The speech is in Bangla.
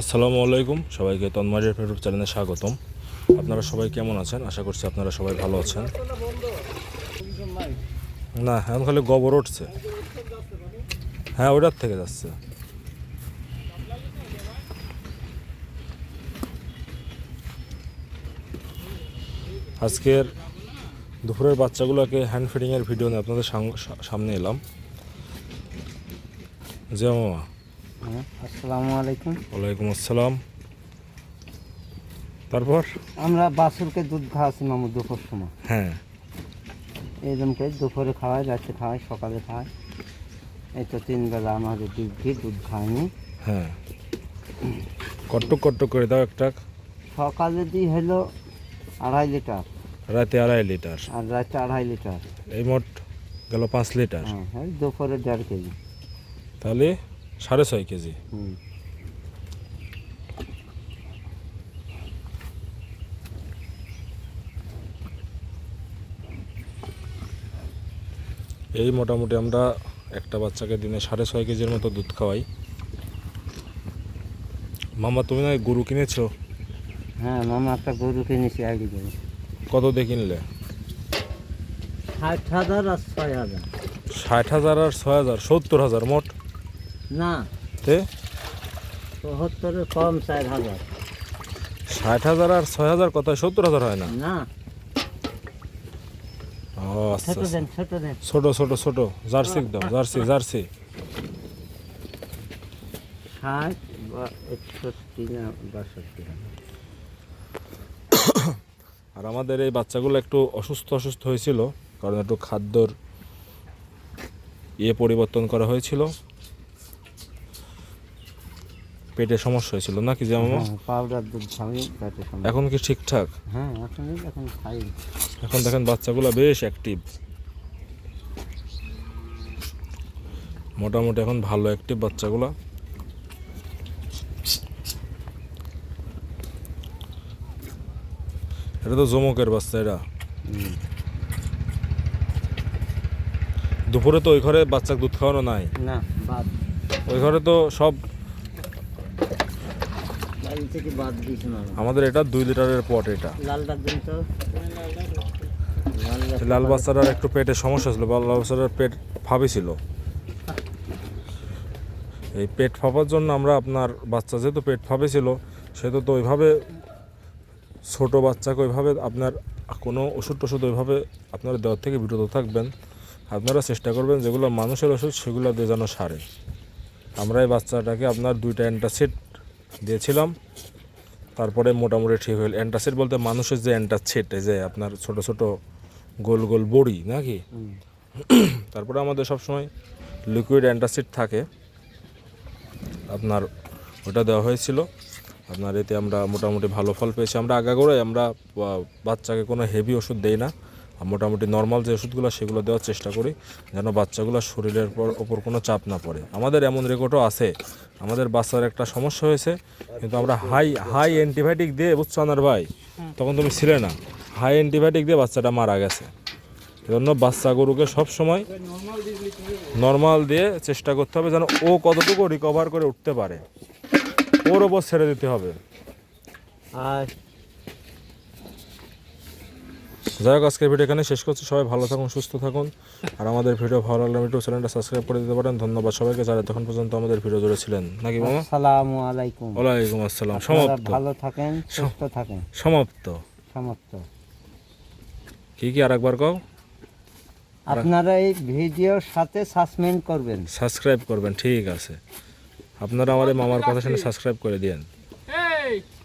আসসালামু আলাইকুম। সবাইকে তন্মারের ফেরুট চ্যানেলে স্বাগতম। আপনারা সবাই কেমন আছেন? আশা করছি আপনারা সবাই ভালো আছেন। না, এখন খালি গোবর উঠছে। হ্যাঁ ওটার থেকে যাচ্ছে। আজকের দুপুরের বাচ্চাগুলোকে হ্যান্ড ফিডিংয়ের ভিডিও নিয়ে আপনাদের সামনে এলাম। জি মামা আসসালামু আলাইকুম ওয়ালাইকুম আসসালাম তারপর? আমরা বাছুরকে দুধ খাওয়াছি মামু দুপুর সময়। হ্যাঁ। এইরকমকে দুপুরে খাওয়াই রাতে খাওয়াই সকালে খাওয়াই। এই তো তিন বেলা আমাদের দুধ ঘি দুধ খাইনি। হ্যাঁ। কট্টক কট্টক করে দাও একটা। সকালে দিই হলো আড়াই লিটার। রাতে আড়াই লিটার। আর রাতে আড়াই লিটার। এই মোট গেল পাঁচ লিটার। হ্যাঁ এই দুপুরে দেড় কেজি। তাহলে সাড়ে ছয় কেজি। এই মোটামুটি আমরা একটা বাচ্চাকে দিনে সাড়ে ছয় কেজির মতো দুধ খাওয়াই। মামা তুমি না গরু কিনেছো? হ্যাঁ মামা একটা গরু কিনেছি গরু কত দিয়ে কিনলে? ষাট হাজার আর ছয় হাজার। ষাট হাজার আর ছয় হাজার সত্তর হাজার মোট? না। তে? চৌহত্তরের কম চার হাজার। ষাট হাজার আর ছয় হাজার কত সত্তর হাজার হয় না? না। ও আচ্ছা ছোট আচ্ছা। ছোট ছোট ছোট জার্সি দাও জার্সি জার্সি। ষাট বা একষট্টি না বাষট্টি আর আমাদের এই বাচ্চাগুলো একটু অসুস্থ অসুস্থ হয়েছিল কারণ একটু খাদ্যর ইয়ে পরিবর্তন করা হয়েছিল। পেটে সমস্যা হয়েছিল নাকি যেমন পাউডার দুধ খাওয়াই পেটে সমস্যা। এখন কি ঠিকঠাক? হ্যাঁ এখন এখন খাই। এখন দেখেন বাচ্চাগুলো বেশ অ্যাক্টিভ মোটামুটি এখন ভালো অ্যাক্টিভ বাচ্চাগুলা। এটা তো জমকের বাচ্চা এটা দুপুরে তো ওই ঘরে বাচ্চাকে দুধ খাওয়ানো নাই? না ওই ঘরে তো সব থেকে বাদ দিস না। আমাদের এটা দুই লিটারের পট এটা। লালটা দিন তো। লাল বাচ্চাটার একটু পেটে সমস্যা ছিল লাল বাচ্চাটার পেট ফাঁপেছিল এই পেট ফাঁপার জন্য আমরা আপনার বাচ্চা যেহেতু পেট ফাঁপে ছিল সেহেতু তো ওইভাবে ছোট বাচ্চাকে ওইভাবে আপনার কোনো ওষুধ টষুধ ওইভাবে আপনারা দেওয়ার থেকে বিরত থাকবেন। আপনারা চেষ্টা করবেন যেগুলো মানুষের ওষুধ সেগুলো দিয়ে যেন সারে। আমরা এই বাচ্চাটাকে আপনার দুইটা অ্যান্টাসিড দিয়েছিলাম। তারপরে মোটামুটি ঠিক হইল অ্যান্টাসিড বলতে মানুষের যে অ্যান্টাসিড এই যে আপনার ছোট ছোট গোল গোল বড়ি নাকি? তারপরে আমাদের সবসময় লিকুইড অ্যান্টাসিড থাকে। আপনার ওটা দেওয়া হয়েছিল। আপনার এতে আমরা মোটামুটি ভালো ফল পেয়েছি। আমরা আগাগোড়াই আমরা বাচ্চাকে কোনো হেভি ওষুধ দেই না। মোটামুটি নর্মাল যে ওষুধগুলো সেগুলো দেওয়ার চেষ্টা করি যেন বাচ্চাগুলো শরীরের পর ওপর কোনো চাপ না পড়ে। আমাদের এমন রেকর্ডও আছে। আমাদের বাচ্চার একটা সমস্যা হয়েছে কিন্তু আমরা হাই হাই অ্যান্টিবায়োটিক দিয়ে বুঝছ আনার ভাই? তখন তুমি ছিলে না। হাই অ্যান্টিবায়োটিক দিয়ে বাচ্চাটা মারা গেছে। এজন্য বাচ্চা গরুকে সব সময় নর্মাল দিয়ে চেষ্টা করতে হবে যেন ও কতটুকু রিকভার করে উঠতে পারে। ওর ওপর ছেড়ে দিতে হবে। আর যাই হোক আজকের ভিডিও এখানে শেষ করছি। সবাই ভালো থাকুন সুস্থ থাকুন। আর আমাদের ভিডিও ভালো লাগলে ইউটিউব চ্যানেলটা সাবস্ক্রাইব করে দিতে পারেন। ধন্যবাদ সবাইকে যারা তখন পর্যন্ত আমাদের ভিডিও জুড়ে ছিলেন নাকি মামা? আসসালামু আলাইকুম। ওয়ালাইকুম আসসালাম। সমাপ্ত। ভালো থাকেন সুস্থ থাকেন। সমাপ্ত। সমাপ্ত। কি কি আরেকবার কও? আপনারা এই ভিডিওর সাথে সাসপেন্ড করবেন। সাবস্ক্রাইব করবেন ঠিক আছে। আপনারা আমাদের মামার কথা শুনে সাবস্ক্রাইব করে দিয়েন।